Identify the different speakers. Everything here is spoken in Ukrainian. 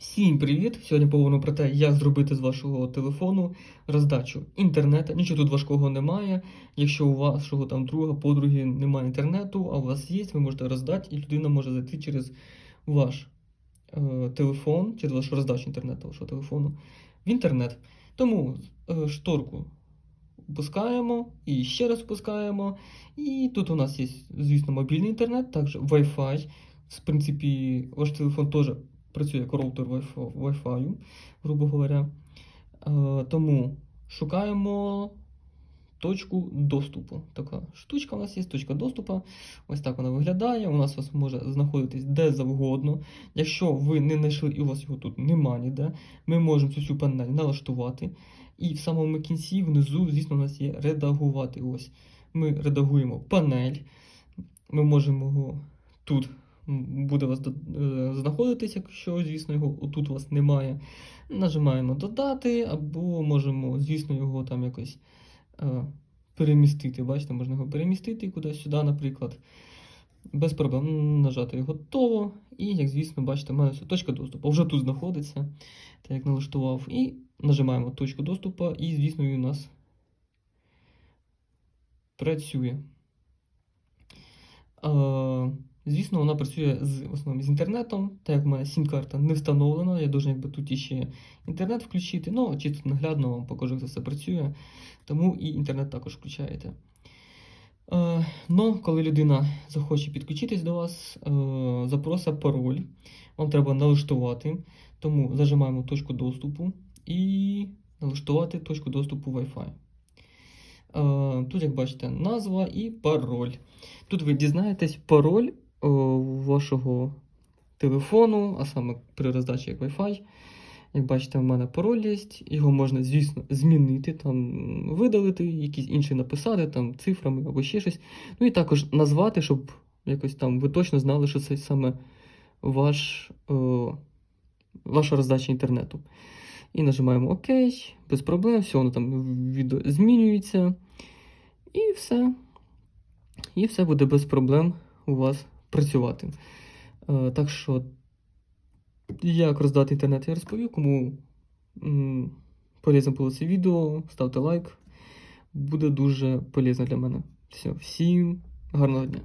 Speaker 1: Всім привіт! Сьогодні поговоримо про те, як зробити з вашого телефону роздачу інтернету. Нічого тут важкого немає. Якщо у вашого там друга, подруги немає інтернету, а у вас є, ви можете роздати, і людина може зайти через ваш е, телефон, через вашу роздачу інтернету вашого телефону в інтернет. Тому е, шторку опускаємо і ще раз опускаємо. І тут у нас є, звісно, мобільний інтернет, також Wi-Fi. В принципі, ваш телефон теж працює як роутер Wi-Fi, грубо говоря. Е, тому шукаємо точку доступу. Така штучка у нас є, точка доступу. Ось так вона виглядає. У нас вас може знаходитись де завгодно. Якщо ви не знайшли і у вас його тут нема ніде, ми можемо цю всю панель налаштувати. І в самому кінці, внизу, звісно, у нас є редагувати. Ось ми редагуємо панель. Ми можемо його тут буде у вас е, знаходитись, якщо, звісно, його тут у вас немає. Нажимаємо додати, або можемо, звісно, його там якось е, перемістити. Бачите, можна його перемістити кудись сюди, наприклад. Без проблем нажати готово. І, як звісно, бачите, в мене все, точка доступу вже тут знаходиться, так як налаштував. І нажимаємо точку доступу, і, звісно, він у нас працює. Е, звісно, вона працює з, в основному з інтернетом, так як в мене сім-карта не встановлена, я должен якби тут іще інтернет включити. Ну, чисто наглядно вам покажу, як це все працює. Тому і інтернет також включаєте. Е, но коли людина захоче підключитись до вас, е, запросить пароль, вам треба налаштувати. Тому зажимаємо точку доступу і налаштувати точку доступу Wi-Fi. Е, Тут, як бачите, назва і пароль. Тут ви дізнаєтесь пароль вашого телефону, а саме при роздачі як Wi-Fi. Як бачите, в мене пароль є, його можна, звісно, змінити, там, видалити, якийсь інший написати, там, цифрами або ще щось. Ну і також назвати, щоб якось там ви точно знали, що це саме ваш, о, ваша роздача інтернету. І нажимаємо ОК, без проблем, все воно там відео змінюється. І все. І все буде без проблем у вас працювати. Е, так що, як роздати інтернет, я розповів. Кому полізно було це відео, ставте лайк. Буде дуже полезно для мене. Все, всім гарного дня.